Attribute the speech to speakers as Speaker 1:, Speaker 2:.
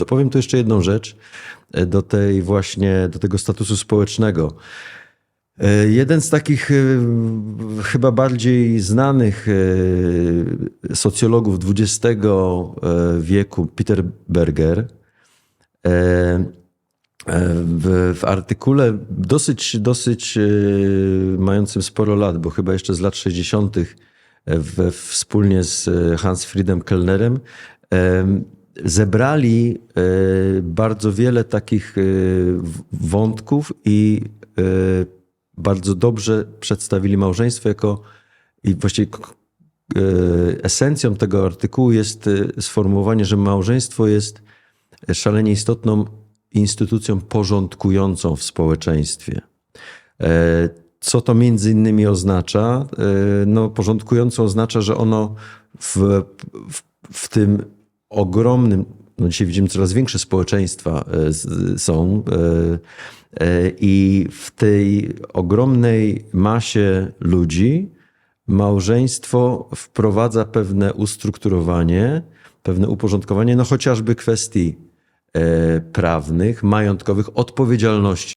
Speaker 1: Dopowiem tu jeszcze jedną rzecz e, do tej właśnie, do tego statusu społecznego. E, Jeden z takich e, chyba bardziej znanych socjologów XX wieku, Peter Berger, w, w artykule dosyć, dosyć mającym sporo lat, bo chyba jeszcze z lat 60. W, wspólnie z Hans Friedem Kellnerem zebrali e, bardzo wiele takich e, wątków i e, bardzo dobrze przedstawili małżeństwo jako i właściwie esencją tego artykułu jest sformułowanie, że małżeństwo jest szalenie istotną instytucją porządkującą w społeczeństwie. Co to między innymi oznacza? No, porządkującą oznacza, że ono w, w, w tym ogromnym, no dzisiaj widzimy coraz większe społeczeństwa e, są e, e, i w tej ogromnej masie ludzi małżeństwo wprowadza pewne ustrukturowanie, pewne uporządkowanie, no chociażby kwestii prawnych, majątkowych, odpowiedzialności